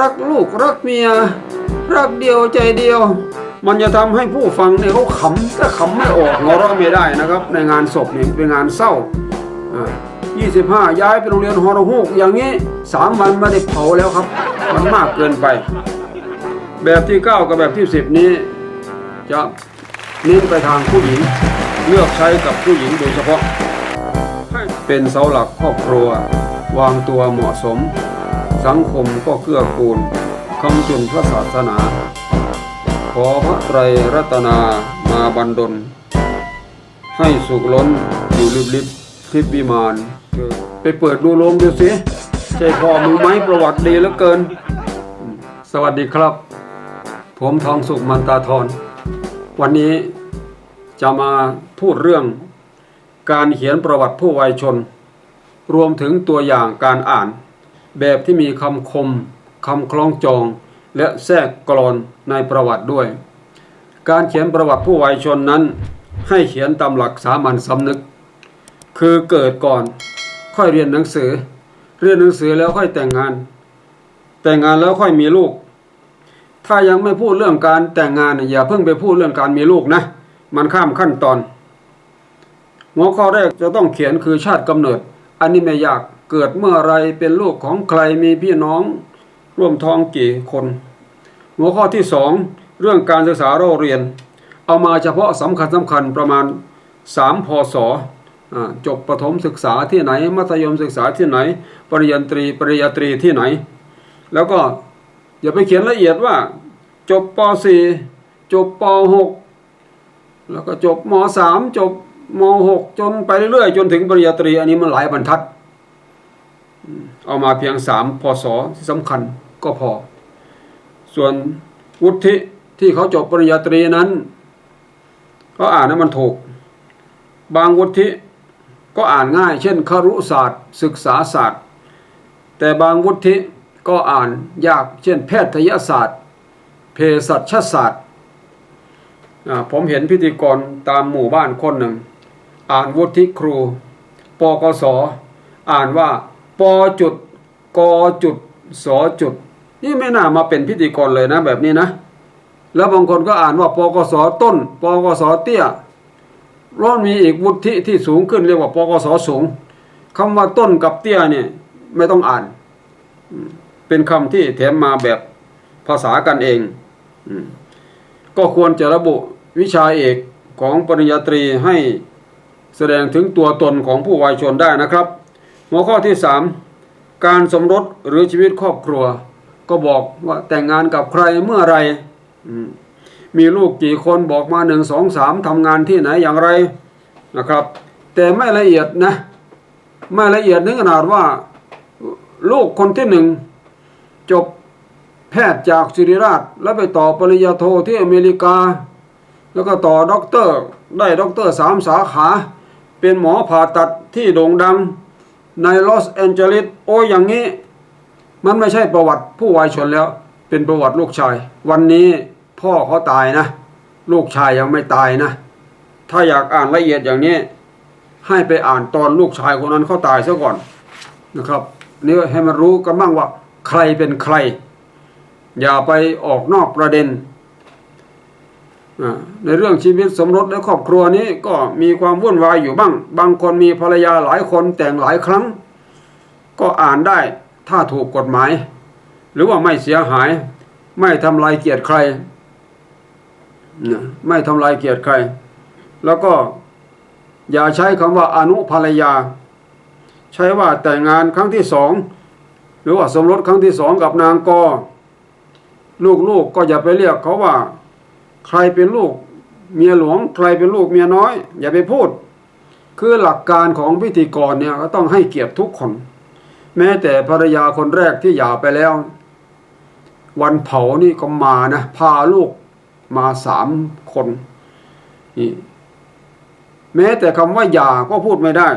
รักลูกรักเมีย รักเดียวใจเดียว มันจะทำให้ผู้ฟังเนี่ยเขาขำแต่ขำไม่ออกหัวเราะไม่ได้นะครับ ในงานศพเนี่ยเป็นงานเศร้าอ่า25ย้ายไปโรงเรียนฮอร์ฮูกอย่างนี้สามวันไม่ได้เผาแล้วครับ มันมากเกินไป แบบที่9กับแบบที่10นี้จะเน้นไปทางผู้หญิงเลือกใช้กับผู้หญิงโดยเฉพาะ ให้เป็นเสาหลักครอบครัว วางตัวเหมาะสม สังคมก็เกื้อกูลคำจุนพระศาสนา ขอพระไตรรัตนามาบันดล ให้สุขล้นอยู่ลิบลิบทิพวิมานเกิดไปเปิดดูโรงดูสิใช่พอมือไหมประวัติดีเหลือเกิน สวัสดีครับ ผมทองสุขมันตาทรวันนี้จะมาพูดเรื่อง การเขียนประวัติผู้วัยชน รวมถึงตัวอย่างการอ่าน แบบที่มีคำคมคำคล้องจอง และแทรกกลอนในประวัติด้วย การเขียนประวัติผู้วัยชนนั้น ให้เขียนตามหลักสามัญสำนึก คือเกิดก่อน ค่อยเรียนหนังสือ เรียนหนังสือแล้วค่อยแต่งงาน แต่งงานแล้วค่อยมีลูก ถ้ายังไม่พูดเรื่องการแต่งงานอย่าเพิ่งไปพูดเรื่องการมีลูกนะ มันข้ามขั้นตอนหัวข้อแรกจะต้องเขียนคือชาติกำเนิด อันนี้ไม่ยาก เกิดเมื่อไรเป็นลูกของใครมีพี่น้องร่วมท้องกี่คน หัวข้อที่สองเรื่องการศึกษาเราเรียน เอามาเฉพาะสำคัญสำคัญประมาณ 3 พศอ่าจบประถมศึกษาที่ไหน มัธยมศึกษาที่ไหน ปริญญาตรีปริญญาตรีที่ไหน แล้วก็อย่าไปเขียนละเอียดว่า จบป .4 จบป .6 แล้วก็จบม .3 จบม .6 จนไปเรื่อยๆ จนถึงปริญญาตรี อันนี้มันหลายบรรทัด เอามาเพียงสามพศที่สำคัญก็พอ ส่วนวุฒิที่เขาจบปริญญาตรีนั้น ก็อ่านให้นมันถูก บางวุฒิก็อ่านง่าย เช่นครุศาสตร์ ศึกษาศาสตร์ แต่บางวุฒิก็อ่านยาก เช่น แพทยศาสตร์ เภสัชศาสตร์ผมเห็นพิธีกรตามหมู่บ้านคนหนึ่ง อ่านวุฒิครู ปกสอ่านว่า ปจุดกจุดสจุด นี่ไม่น่ามาเป็นพิธีกรเลยนะแบบนี้นะ แล้วบางคนก็อ่านว่าปกสต้นปกสเตี้ยร้อนมีอีกวุฒิที่สูงขึ้นเรียกว่าปกสสูงคำว่าต้นกับเตี้ยเนี่ยไม่ต้องอ่าน เป็นคำที่แถมมาแบบภาษากันเองก็ควรจะระบุวิชาเอกของปริญญาตรีให้แสดงถึงตัวตนของผู้วายชนได้นะครับ หัวข้อที่ 3 การสมรสหรือชีวิตครอบครัว ก็บอกว่าแต่งงานกับใครเมื่อไรมมีลูกกี่คนบอกมาหนึ่งสองสามทำงานที่ไหนอย่างไรนะครับ แต่ไม่ละเอียดนะไม่ละเอียดถึงขนาดว่าลูกคนที่หนึ่งจบแพทย์จากศิริราช แล้วไปต่อปริญญาโทที่อเมริกา แล้วก็ต่อด็อกเตอร์ได้ด็อกเตอร์สามสาขา เป็นหมอผ่าตัดที่โด่งดัง ในลอสแอนเจลิสโอ้อย่างนี้ มันไม่ใช่ประวัติผู้วายชนแล้ว เป็นประวัติลูกชาย วันนี้พ่อเขาตายนะ ลูกชายยังไม่ตายนะ ถ้าอยากอ่านละเอียดอย่างนี้ ให้ไปอ่านตอนลูกชายคนนั้นเขาตายซะก่อนนะครับนี่ให้มันรู้กันบ้างว่าใครเป็นใคร อย่าไปออกนอกประเด็น ในเรื่องชีวิตสมรสและครอบครัวนี้ก็มีความวุ่นวายอยู่บ้าง บางคนมีภรรยาหลายคนแต่งหลายครั้ง ก็อ่านได้ถ้าถูกกฎหมาย หรือว่าไม่เสียหาย ไม่ทำลายเกียรติใครนะไม่ทำลายเกียรติใคร แล้วก็อย่าใช้คำว่าอนุภรรยา ใช้ว่าแต่งงานครั้งที่สองหรือว่าสมรสครั้งที่สองกับนางกอลูกๆก็อย่าไปเรียกเขาว่า ใครเป็นลูกเมียหลวงใครเป็นลูกเมียน้อย อย่าไปพูด คือหลักการของพิธีกรเนี่ยก็ต้องให้เกียรติทุกคน แม้แต่ภรรยาคนแรกที่หย่าไปแล้ว วันเผานี่ก็มานะพาลูกมาสามคนนี่แม้แต่คำว่าหย่าก็พูดไม่ได้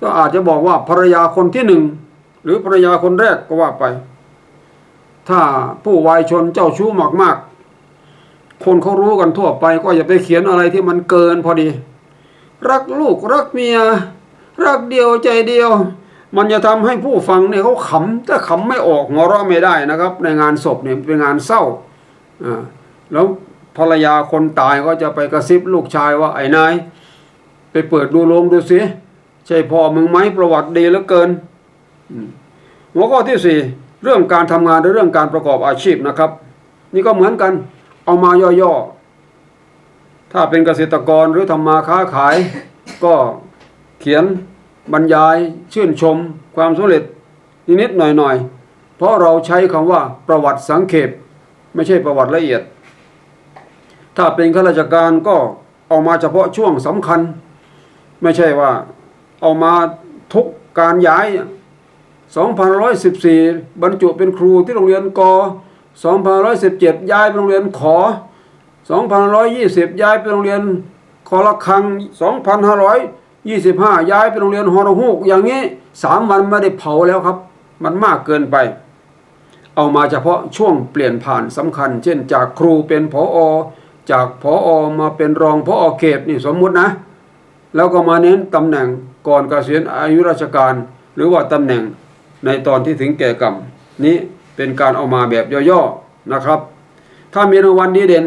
ก็อาจจะบอกว่าภรรยาคนที่หนึ่งหรือภรรยาคนแรกก็ว่าไป ถ้าผู้วายชนเจ้าชู้มากๆ คนเขารู้กันทั่วไปก็อย่าไปเขียนอะไรที่มันเกินพอดี รักลูกรักเมีย รักเดียวใจเดียว มันจะทำให้ผู้ฟังเนี่ยเขาขำแต่ขำไม่ออกหัวเราะไม่ได้นะครับ ในงานศพเนี่ยเป็นงานเศร้าอ่าแล้วภรรยาคนตายก็จะไปกระซิบลูกชายว่าไอ้นายไปเปิดดูโรงดูสิใช่พ่อมึงไหมประวัติดีเหลือเกินหัวข้อที่สี่เรื่องการทำงานและเรื่องการประกอบอาชีพนะครับ นี่ก็เหมือนกัน เอามาย่อๆ ถ้าเป็นเกษตรกรหรือทำมาค้าขาย ก็เขียนบรรยายชื่นชมความสำเร็จนิดๆหน่อยๆ เพราะเราใช้คำว่าประวัติสังเขปไม่ใช่ประวัติละเอียด ถ้าเป็นข้าราชการก็เอามาเฉพาะช่วงสำคัญ ไม่ใช่ว่าเอามาทุกการย้าย2514 บรรจุเป็นครูที่โรงเรียนกอ 2517 ย้ายไปโรงเรียนขอ 2520 ย้ายไปโรงเรียนคอละคัง 2525 ย้ายไปโรงเรียนฮอร์ฮูก อย่างนี้สามวันไม่ได้เผาแล้วครับ มันมากเกินไป เอามาเฉพาะช่วงเปลี่ยนผ่านสำคัญ เช่นจากครูเป็นผออจากผออมาเป็นรองผอเขตนี่สมมุตินะ แล้วก็มาเน้นตำแหน่งก่อนเกษียณอายุราชการ หรือว่าตำแหน่งในตอนที่ถึงแก่กรรมนี้ เป็นการเอามาแบบย่อๆนะครับ ถ้ามีรางวัลดีเด่น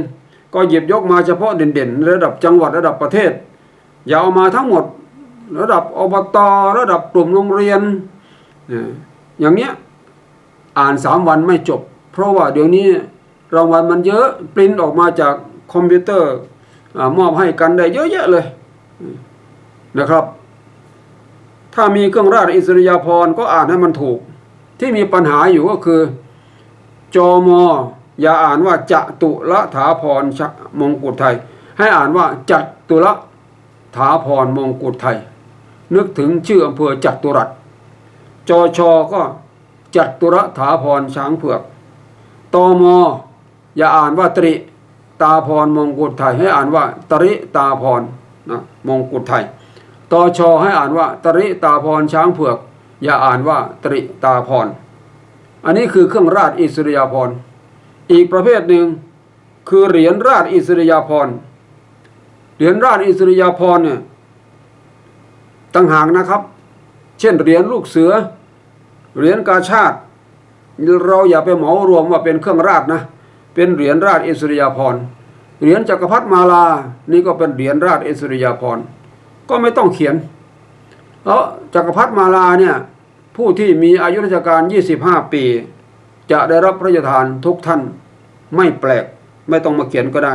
ก็หยิบยกมาเฉพาะเด่นๆ ระดับจังหวัดระดับประเทศ อย่าเอามาทั้งหมด ระดับอบตระดับกลุ่มโรงเรียน อย่างเนี้ยอ่านสามวันไม่จบ เพราะว่าเดี๋ยวนี้รางวัลมันเยอะปริ้นออกมาจากคอมพิวเตอร์อมอบให้กันได้เยอะแยะเลยนะครับ ถ้ามีเครื่องราชอิสริยาภรณ์ก็อ่านให้มันถูก ที่มีปัญหาอยู่ก็คือจอมออย่าอ่านว่าจะตุละถาพรชมงกุฎไทย ให้อ่านว่าจัตุละถาพรมงกุฎไทย นึกถึงชื่ออำเภอจัตุรัสจอชอก็จัตุระถาพรช้างเผือกตอมออย่าอ่านว่าตริตาพรมงกุฎไทย ให้อ่านว่าตริตาพรนะมงกุฎไทยตอชอให้อ่านว่าตริตาพรช้างเผือก อย่าอ่านว่าตริตาพร อันนี้คือเครื่องราชอิสริยาภรณ์ อีกประเภทหนึ่งคือเหรียญราชอิสริยาภรณ์ เหรียญราชอิสริยาภรณ์เนี่ยต่างหากนะครับ เช่นเหรียญลูกเสือ เหรียญกาชาติ เราอย่าไปเหมารวมว่าเป็นเครื่องราชนะ เป็นเหรียญราชอิสริยาภรณ์ เหรียญจักรพรรดิมาลา นี่ก็เป็นเหรียญราชอิสริยาภรณ์ ก็ไม่ต้องเขียน เพราะจักรพรรดิมาลาเนี่ยผู้ที่มีอายุราชการ 25 ปี จะได้รับพระราชทานทุกท่านไม่แปลกไม่ต้องมาเขียนก็ได้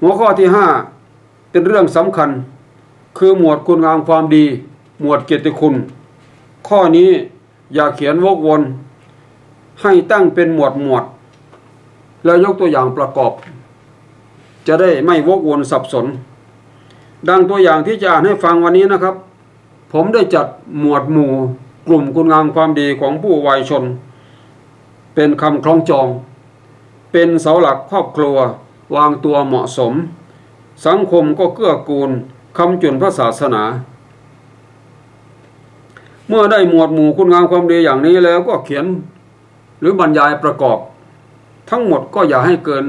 หัวข้อที่ 5 เป็นเรื่องสำคัญ คือหมวดคุณงามความดี หมวดเกียรติคุณ ข้อนี้อย่าเขียนวกวน ให้ตั้งเป็นหมวดหมวด แล้วยกตัวอย่างประกอบ จะได้ไม่วกวนสับสน ดังตัวอย่างที่จะอ่านให้ฟังวันนี้นะครับ ผมได้จัดหมวดหมู่กลุ่มคุณงามความดีของผู้วัยชน เป็นคำคล้องจอง เป็นเสาหลักครอบครัว วางตัวเหมาะสม สังคมก็เกื้อกูลคำจุนพระศาสนา เมื่อได้หมวดหมู่คุณงามความดีอย่างนี้แล้วก็เขียน หรือบรรยายประกอบ ทั้งหมดก็อย่าให้เกิน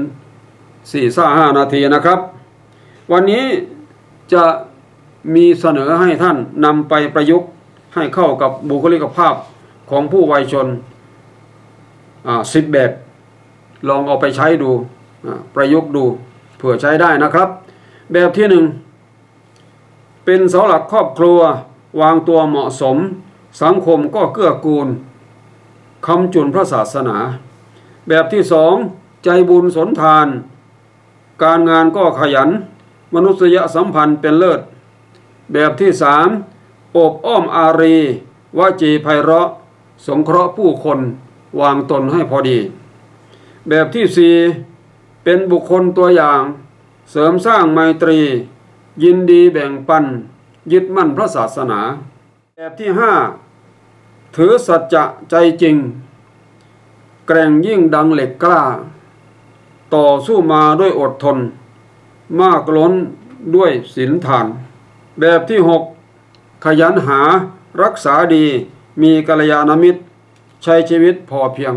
4ี่ห้านาทีนะครับ วันนี้จะ มีเสนอให้ท่านนำไปประยุกต์ให้เข้ากับบุคลิกภาพของผู้วัยชนสิบแบบ ลองเอาไปใช้ดูประยุกต์ดูเผื่อใช้ได้นะครับ แบบที่หนึ่งเป็นเสาหลักครอบครัววางตัวเหมาะสม สังคมก็เกื้อกูลคำจุนพระศาสนา แบบที่สองใจบุญสนทาน การงานก็ขยัน มนุษยสัมพันธ์เป็นเลิศ แบบที่สามโอบอ้อมอารีวจีไพเราะ สงเคราะห์ผู้คนวางตนให้พอดี แบบที่สี่เป็นบุคคลตัวอย่าง เสริมสร้างไมตรี ยินดีแบ่งปัน ยึดมั่นพระศาสนา แบบที่ห้าถือสัจจะใจจริง แกร่งยิ่งดังเหล็กกล้า ต่อสู้มาด้วยอดทน มากล้นด้วยศีลทาน แบบที่หกขยันหารักษาดีมีกัลยาณมิตร ใช้ชีวิตพอเพียง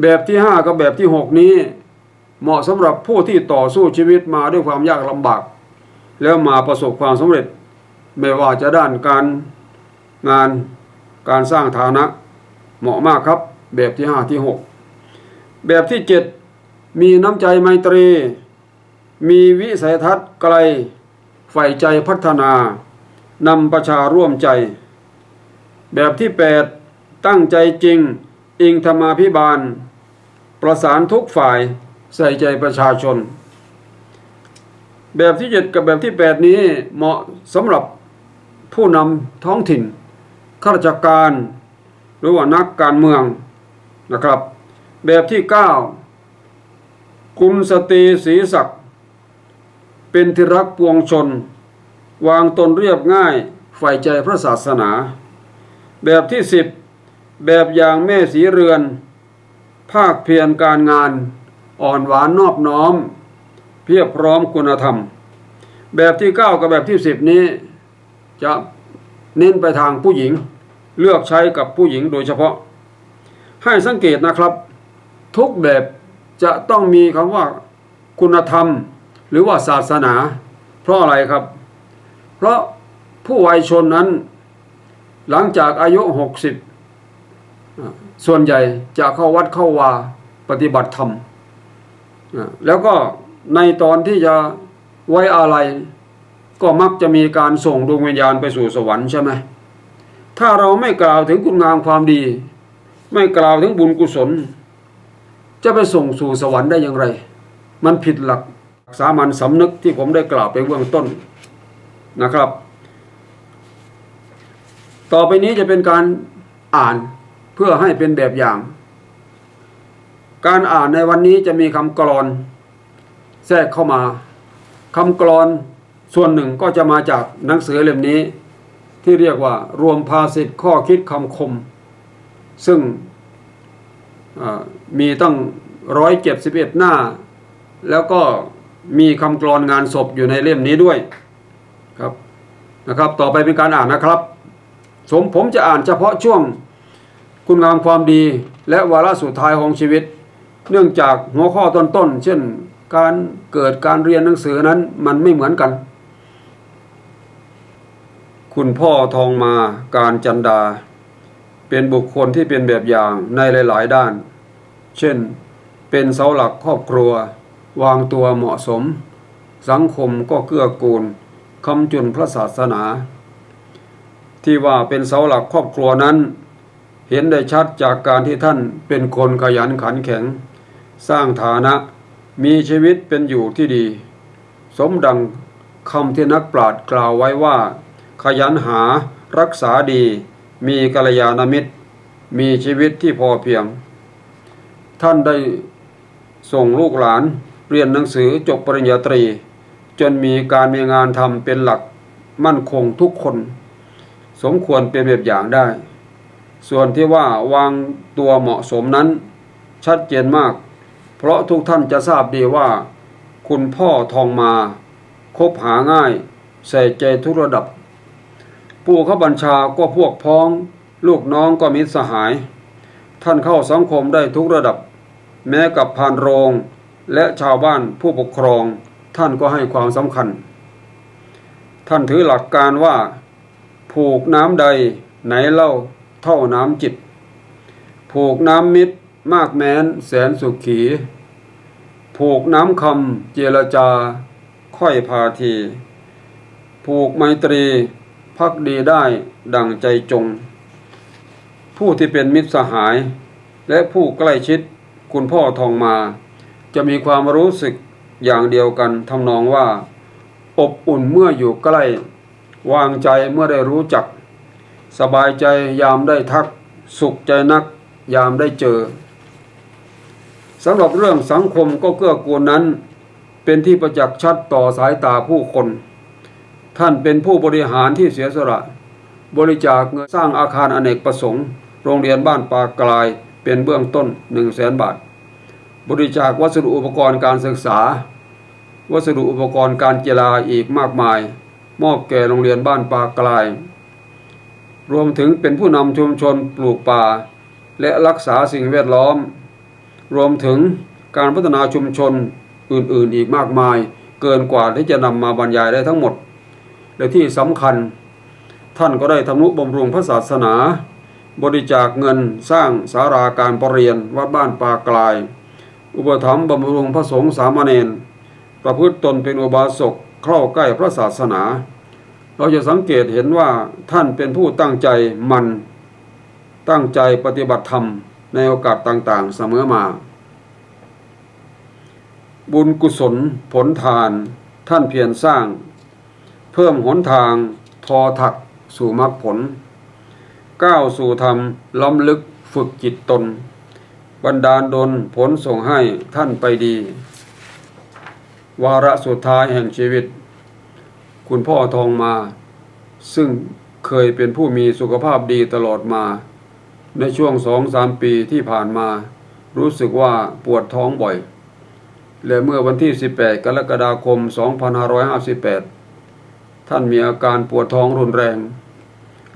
แบบที่ห้ากับแบบที่หกนี้ เหมาะสำหรับผู้ที่ต่อสู้ชีวิตมาด้วยความยากลำบาก แล้วมาประสบความสำเร็จ ไม่ว่าจะด้านการงานการสร้างฐานะ เหมาะมากครับ แบบที่ 5 ที่ 6 แบบที่ 7 มีน้ำใจไมตรี มีวิสัยทัศน์ไกล ใฝ่ใจพัฒนานำประชาร่วมใจ แบบที่ 8 ตั้งใจจริง อิงธรรมาภิบาล ประสานทุกฝ่ายใส่ใจประชาชน แบบที่ 7 กับแบบที่ 8 นี้เหมาะสำหรับผู้นำท้องถิ่นข้าราชการ หรือว่านักการเมืองนะครับ แบบที่ 9 คุณสตรีศรีศักดิ เป็นที่รักปวงชน วางตนเรียบง่ายใฝ่ใจพระศาสนา แบบที่10แบบอย่างแม่สีเรือน ภาคเพียรการงาน อ่อนหวานนอบน้อม เพียบพร้อมคุณธรรม แบบที่9กับแบบที่10นี้ จะเน้นไปทางผู้หญิง เลือกใช้กับผู้หญิงโดยเฉพาะ ให้สังเกตนะครับ ทุกแบบจะต้องมีคำว่าคุณธรรม หรือว่าศาสนา เพราะอะไรครับ เพราะผู้วัยชนนั้น หลังจากอายุ60อ่าส่วนใหญ่จะเข้าวัดเข้าวาปฏิบัติธรรม แล้วก็ในตอนที่จะไว้อาลัยก็มักจะมีการส่งดวงวิญญาณไปสู่สวรรค์ใช่ไหมถ้าเราไม่กล่าวถึงคุณงามความดี ไม่กล่าวถึงบุญกุศล จะไปส่งสู่สวรรค์ได้อย่างไร มันผิดหลัก สามัญสำนึกที่ผมได้กล่าวไปเบื้องต้นนะครับ ต่อไปนี้จะเป็นการอ่านเพื่อให้เป็นแบบอย่าง การอ่านในวันนี้จะมีคำกรอน แทรกเข้ามาคำกรอนส่วนหนึ่งก็จะมาจากหนังสือเล่มนี้ ที่เรียกว่ารวมภาษิตข้อคิดคำคม ซึ่งมีตั้งร้อยเจ็ดสิบเอ็ดหน้า แล้วก็ มีคำกรอนงานศพอยู่ในเล่มนี้ด้วยครับนะครับ ต่อไปเป็นการอ่านนะครับ สมผมจะอ่านเฉพาะช่วงคุณงามความดีและวาระสุดท้ายของชีวิต เนื่องจากหัวข้อต้นๆเช่นการเกิดการเรียนหนังสือนั้นมันไม่เหมือนกัน คุณพ่อทองมาการจันดา เป็นบุคคลที่เป็นแบบอย่างในหลาย ๆ ด้าน เช่น เป็นเสาหลักครอบครัว วางตัวเหมาะสม สังคมก็เกื้อกูลคำจุนพระศาสนา ที่ว่าเป็นเสาหลักครอบครัวนั้น เห็นได้ชัดจากการที่ท่านเป็นคนขยันขันแข็ง สร้างฐานะมีชีวิตเป็นอยู่ที่ดี สมดังคำที่นักปราชญ์กล่าวไว้ว่า ขยันหารักษาดี มีกัลยาณมิตร มีชีวิตที่พอเพียง ท่านได้ส่งลูกหลาน เรียนหนังสือจบปริญญาตรี จนมีการมีงานทำเป็นหลักมั่นคงทุกคน สมควรเป็นแบบอย่างได้ ส่วนที่ว่าวางตัวเหมาะสมนั้น ชัดเจนมาก เพราะทุกท่านจะทราบดีว่า คุณพ่อทองมาคบหาง่าย ใส่ใจทุกระดับ ผู้เข้าบัญชาก็พวกพ้อง ลูกน้องก็มิตรสหาย ท่านเข้าสังคมได้ทุกระดับ แม้กับพานโรง และชาวบ้านผู้ปกครองท่านก็ให้ความสำคัญ ท่านถือหลักการว่า ผูกน้ำใดไหนเล่าเท่าน้ำจิต ผูกน้ำมิตรมากแม้นแสนสุขี ผูกน้ำคำเจรจา ค่อยพาที ผูกไมตรีพักดีได้ดังใจจง ผู้ที่เป็นมิตรสหาย และผู้ใกล้ชิดคุณพ่อทองมา จะมีความรู้สึกอย่างเดียวกันทำนองว่า อบอุ่นเมื่ออยู่ใกล้ วางใจเมื่อได้รู้จัก สบายใจยามได้ทัก สุขใจนัก ยามได้เจอสำหรับเรื่องสังคมก็เกื้อกูลนั้น เป็นที่ประจักษ์ชัดต่อสายตาผู้คน ท่านเป็นผู้บริหารที่เสียสละ บริจาคเงินสร้างอาคารอเนกประสงค์ โรงเรียนบ้านปากลายเป็นเบื้องต้น1 0 0 0 0แสนบาท บริจาควัสดุอุปกรณ์การศึกษา วัสดุอุปกรณ์การกีฬาอีกมากมาย มอบแก่โรงเรียนบ้านปากลาย รวมถึงเป็นผู้นำชุมชนปลูกป่า และรักษาสิ่งแวดล้อม รวมถึงการพัฒนาชุมชนอื่นๆ อีกมากมาย เกินกว่าที่จะนำมาบรรยายได้ทั้งหมด และที่สำคัญ ท่านก็ได้ทำนุบำรุงพระศาสนา บริจาคเงินสร้างสาราการประเรียนวัดบ้านป่ากลาย อุปถัมภ์บำรุงพระสงฆ์สามเณรประพฤติตนเป็นอุบาสกเข้าใกล้พระศาสนา เราจะสังเกตเห็นว่าท่านเป็นผู้ตั้งใจมันตั้งใจปฏิบัติธรรมในโอกาสต่างๆเสมอมา บุญกุศลผลทานท่านเพียรสร้าง เพิ่มหนทางทอถักสู่มรรคผล ก้าวสู่ธรรมล้ำลึกฝึกจิตตน บันดาลดลผลส่งให้ท่านไปดี วาระสุดท้ายแห่งชีวิต คุณพ่อทองมา ซึ่งเคยเป็นผู้มีสุขภาพดีตลอดมา ในช่วงสองสามปีที่ผ่านมา รู้สึกว่าปวดท้องบ่อย และเมื่อวันที่ 18 กรกฎาคม 2558 ท่านมีอาการปวดท้องรุนแรง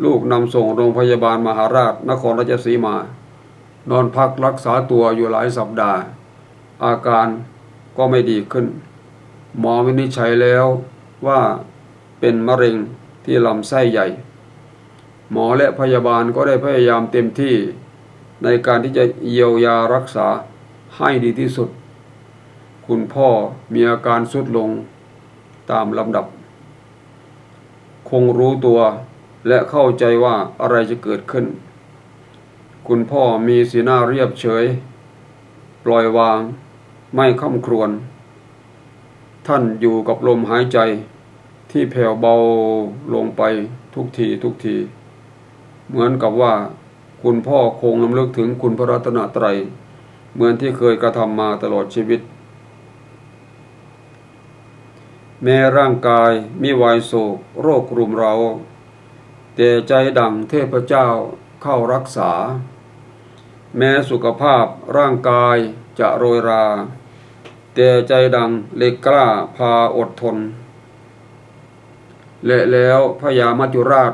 ลูกนำส่งโรงพยาบาลมหาราชนครราชสีมา นอนพักรักษาตัวอยู่หลายสัปดาห์ อาการก็ไม่ดีขึ้น หมอวินิจฉัยแล้วว่าเป็นมะเร็งที่ลำไส้ใหญ่ หมอและพยาบาลก็ได้พยายามเต็มที่ในการที่จะเยียวยารักษาให้ดีที่สุด คุณพ่อมีอาการสุดลงตามลำดับ คงรู้ตัวและเข้าใจว่าอะไรจะเกิดขึ้น คุณพ่อมีสีหน้าเรียบเฉย ปล่อยวาง ไม่ข้ามครวน ท่านอยู่กับลมหายใจที่แผ่วเบาลงไปทุกทีทุกที เหมือนกับว่า คุณพ่อคงลำลึกถึงคุณพระรัตนตรัย เหมือนที่เคยกระทำมาตลอดชีวิต แม้ร่างกายมีวายโศก โรครุมเราแต่ใจดังเทพเจ้าเข้ารักษา แม้สุขภาพร่างกายจะโรยรา แต่ใจดังเล็กกล้าพาอดทน และแล้วพญามัจจุราช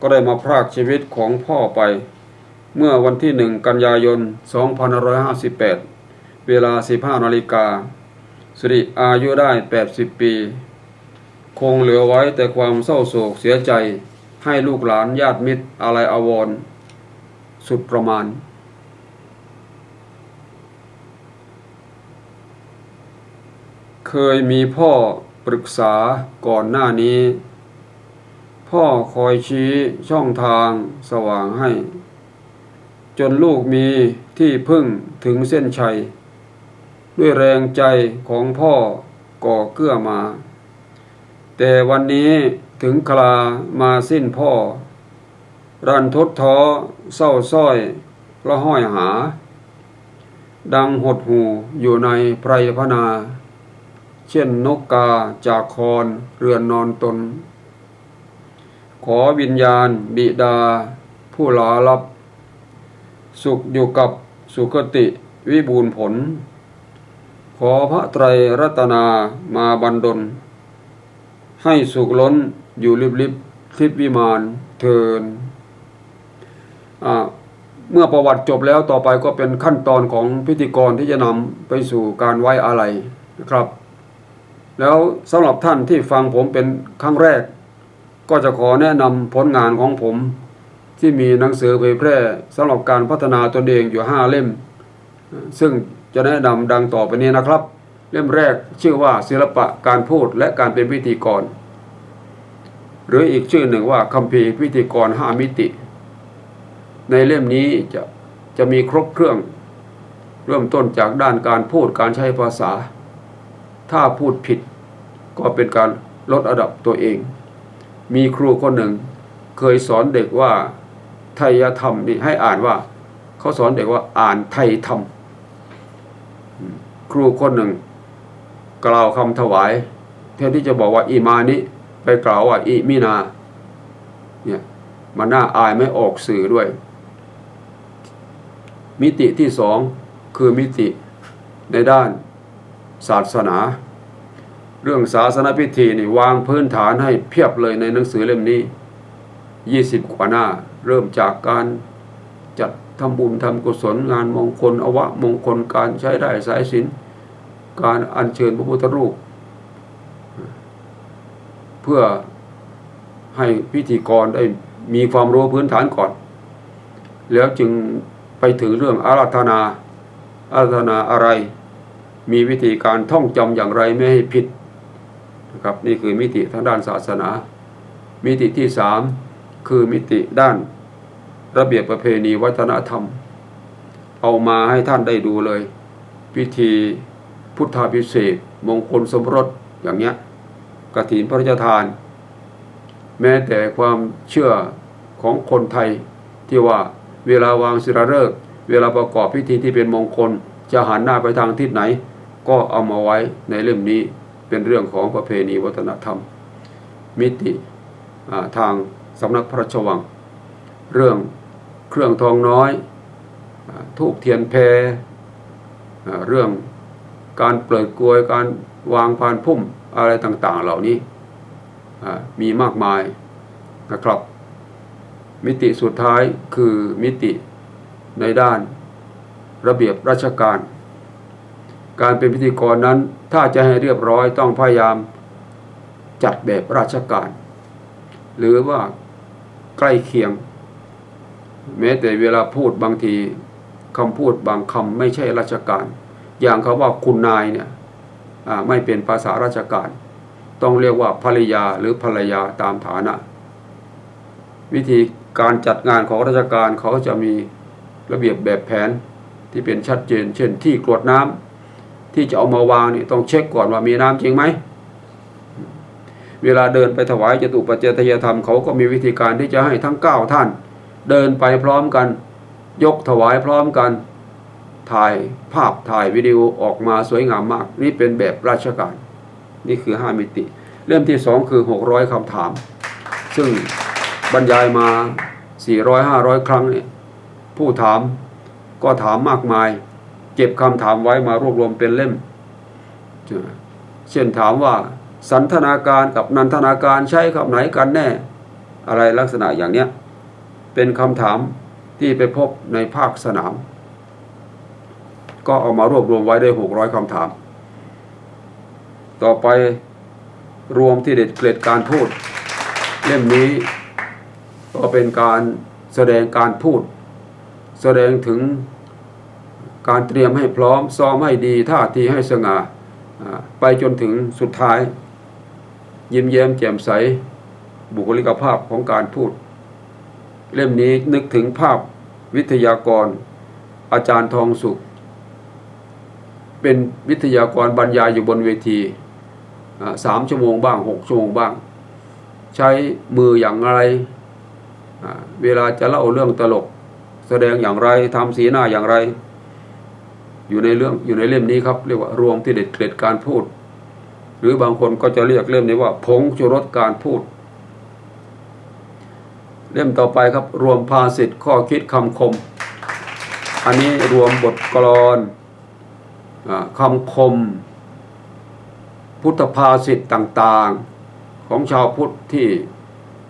ก็ได้มาพรากชีวิตของพ่อไป เมื่อวันที่หนึ่งกันยายน 2558 เวลา 15นาฬิกาสิริอายุได้ 80 ปี คงเหลือไว้แต่ความเศร้าโศกเสียใจให้ลูกหลานญาติมิตรอะไรอาวรสุดประมาณ เคยมีพ่อปรึกษาก่อนหน้านี้ พ่อคอยชี้ช่องทางสว่างให้ จนลูกมีที่พึ่งถึงเส้นชัย ด้วยแรงใจของพ่อก่อเกื้อมา แต่วันนี้ถึงคลามาสิ้นพ่อ รันทดท้อเศร้าส้อยละห้อยหา ดังหดหูอยู่ในไพรพนา เช่นนกกาจากคอนเรือนนอนตน ขอวิญญาณ บิดา ผู้ลาลับ สุขอยู่กับสุคติวิบูรณ์ผล ขอพระไตรรัตนามาบันดล ให้สุขล้นอยู่ลิบลิบทิพวิมานเทินเมื่อประวัติจบแล้วต่อไปก็เป็นขั้นตอนของพิธีกรที่จะนำไปสู่การไว้อาลัยนะครับ แล้วสำหรับท่านที่ฟังผมเป็นครั้งแรก ก็จะขอแนะนำผลงานของผม ที่มีหนังสือเผยแพร่สำหรับการพัฒนาตนเองอยู่ห้าเล่ม ซึ่งจะแนะนำดังต่อไปนี้นะครับ เล่มแรกชื่อว่าศิลปะการพูดและการเป็นพิธีกร หรืออีกชื่อหนึ่งว่าคัมภีร์พิธีกรห้ามิติ ในเล่มนี้จะจะมีครบเครื่อง เริ่มต้นจากด้านการพูดการใช้ภาษา ถ้าพูดผิดก็เป็นการลดระดับตัวเอง มีครูคนหนึ่ง เคยสอนเด็กว่าไทยธรรมนี่ให้อ่านว่า เขาสอนเด็กว่าอ่านไทยธรรม ครูคนหนึ่ง กล่าวคำถวายแทนที่จะบอกว่าอีมานิไปกล่าวว่าอีมินาเนี่ยมันน่าอายไม่ออกสื่อด้วย มิติที่สองคือมิติในด้าน ศาสนา เรื่องศาสนาพิธีนี่วางพื้นฐานให้เพียบเลยในหนังสือเล่มนี้ 20 กว่าหน้า เริ่มจากการจัดทำบุญทำกุศลงานมงคลอวะมงคลการใช้ได้สายสินการอัญเชิญพระพุทธรูป เพื่อให้พิธีกรได้มีความรู้พื้นฐานก่อน แล้วจึงไปถึงเรื่องอาราธนาอาราธนาอะไร มีวิธีการท่องจำอย่างไรไม่ให้ผิดนะครับนี่คือมิติทางด้านศาสนา มิติที่สามคือมิติด้านระเบียบประเพณีวัฒนธรรม เอามาให้ท่านได้ดูเลย พิธีพุทธาพิเศษมงคลสมรสอย่างเงี้ยกฐินพระราชทาน แม้แต่ความเชื่อของคนไทยที่ว่าเวลาวางศิลาฤกษ์เวลาประกอบพิธีที่เป็นมงคลจะหันหน้าไปทางทิศไหน ก็เอามาไว้ในเล่มนี้เป็นเรื่องของประเพณีวัฒนธรรม มิติทางสำนักพระราชวัง เรื่องเครื่องทองน้อยอทูบเทียนแพรเรื่องการเปิดกลวยการวางพานพุ่มอะไรต่างๆ เหล่านี้มีมากมายนะครับ มิติสุดท้ายคือมิติในด้านระเบียบราชการ การเป็นพิธีกรนั้นถ้าจะให้เรียบร้อยต้องพยายามจัดแบบราชการ หรือว่าใกล้เคียง แม้แต่เวลาพูดบางทีคำพูดบางคำไม่ใช่ราชการ อย่างเขาว่าคุณนายเนี่ยไม่เป็นภาษาราชการ ต้องเรียกว่าภริยาหรือภรรยาตามฐานะ วิธีการจัดงานของราชการเขาจะมีระเบียบแบบแผนที่เป็นชัดเจน เช่นที่กรวดน้ำ ที่จะเอามาวางนี่ต้องเช็คก่อนว่ามีน้ำจริงไหม เวลาเดินไปถวายจตุปัจเจทยธรรมเขาก็มีวิธีการที่จะให้ทั้งเก้าท่าน เดินไปพร้อมกัน ยกถวายพร้อมกัน ถ่ายภาพถ่ายวิดีโอออกมาสวยงามมาก นี่เป็นแบบราชการ นี่คือห้ามิติ เรื่องที่สองคือหกร้อยคำถาม ซึ่งบรรยายมาสี่ร้อยห้าร้อยครั้งเนี่ยผู้ถามก็ถามมากมาย เก็บคำถามไว้มารวบรวมเป็นเล่ม เช่นถามว่าสันทนาการกับนันทนาการใช้คำไหนกันแน่ อะไรลักษณะอย่างเนี้ยเป็นคำถามที่ไปพบในภาคสนาม ก็เอามารวบรวมไว้ได้หกร้อยคำถาม ต่อไปรวมที่เด็ดเกล็ดการพูด เล่มนี้ก็เป็นการแสดงการพูด แสดงถึง การเตรียมให้พร้อมซ้อมให้ดีท่าทีให้สง่าไปจนถึงสุดท้าย ยิ้มแย้มแจ่มใส บุคลิกภาพของการพูด เล่มนี้นึกถึงภาพวิทยากร อาจารย์ทองสุข เป็นวิทยากรบรรยายอยู่บนเวทีสามชั่วโมงบ้างหกชั่วโมงบ้าง ใช้มืออย่างไร เวลาจะเล่าเรื่องตลก แสดงอย่างไรทำสีหน้าอย่างไร อยู่ในเรื่องอยู่ในเล่มนี้ครับ เรียกว่ารวมที่เด็ดเกล็ดการพูด หรือบางคนก็จะเรียกเล่มนี้ว่า ผงชูรสการพูด เล่มต่อไปครับ รวมภาษิตข้อคิดคำคม อันนี้รวมบทกลอนอาคำคม พุทธภาษิตต่างๆ ของชาวพุทธที่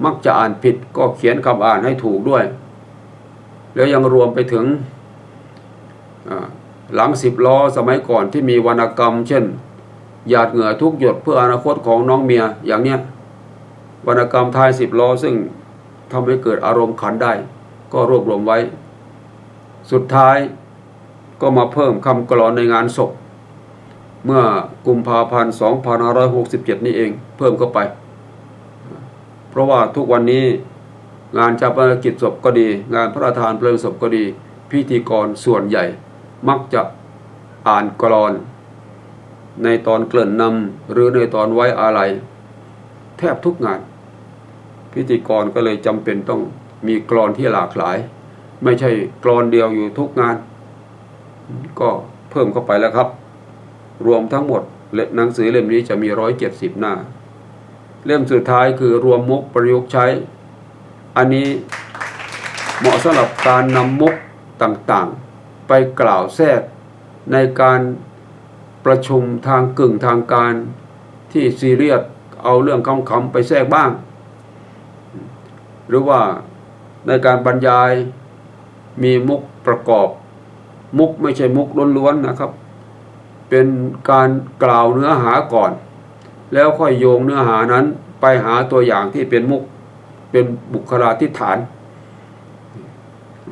มักจะอ่านผิดก็เขียนคำอ่านให้ถูกด้วย แล้วยังรวมไปถึง หลังสิบล้อสมัยก่อนที่มีวรรณกรรม เช่น หยาดเหงื่อทุกหยดเพื่ออนาคตของน้องเมียอย่างเนี้ยวรรณกรรมท้ายสิบล้อซึ่งทำให้เกิดอารมณ์ขันได้ ก็รวบรวมไว้ สุดท้ายก็มาเพิ่มคำกลอนในงานศพ เมื่อกุมภาพันธ์2567 นี่เอง เพิ่มเข้าไป เพราะว่าทุกวันนี้งานชาปนกิจศพก็ดี งานพระราชทานเพลิงศพก็ดี พิธีกรส่วนใหญ่ มักจะอ่านกลอน ในตอนเกริ่นนำหรือในตอนไว้อาลัยแทบทุกงาน พิธีกรก็เลยจำเป็นต้องมีกรอนที่หลากหลาย ไม่ใช่กรอนเดียวอยู่ทุกงาน ก็เพิ่มเข้าไปแล้วครับ รวมทั้งหมดหนังสือเล่มนี้จะมีร้อยเจ็ดสิบหน้า เล่มสุดท้ายคือรวมมุกประยุกต์ใช้ อันนี้เหมาะสำหรับการนำมุกต่างๆ ไปกล่าวแทรกในการประชุมทางกึ่งทางการที่ซีเรียสเอาเรื่องคำๆไปแทรกบ้าง หรือว่าในการบรรยายมีมุกประกอบ มุกไม่ใช่มุกล้วนๆนะครับ เป็นการกล่าวเนื้อหาก่อน แล้วค่อยโยงเนื้อหานั้นไปหาตัวอย่างที่เป็นมุกเป็นบุคลาธิฐาน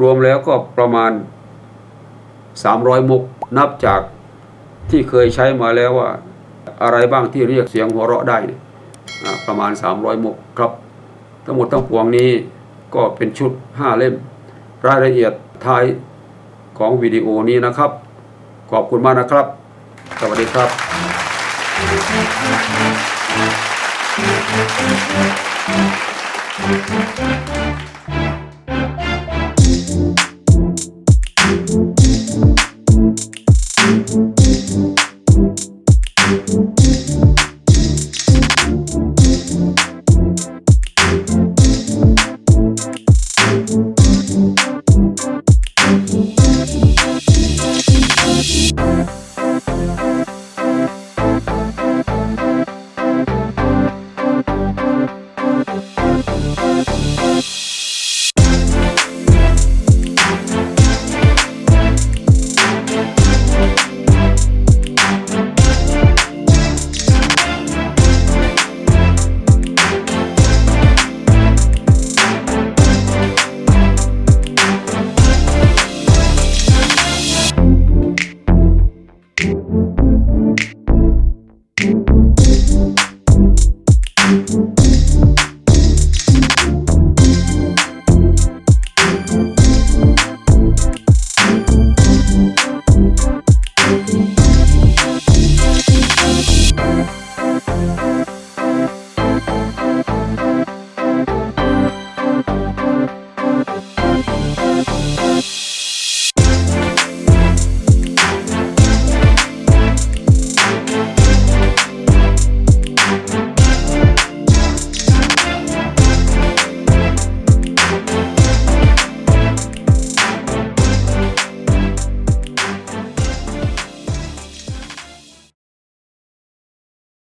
รวมแล้วก็ประมาณ สามร้อยมุกนับจากที่เคยใช้มาแล้วว่า อะไรบ้างที่เรียกเสียงหัวเราะได้ประมาณสามร้อยมุกครับ ทั้งหมดทั้งปวงนี้ก็เป็นชุดห้าเล่ม รายละเอียดท้ายของวิดีโอนี้นะครับ ขอบคุณมากนะครับ สวัสดีครับ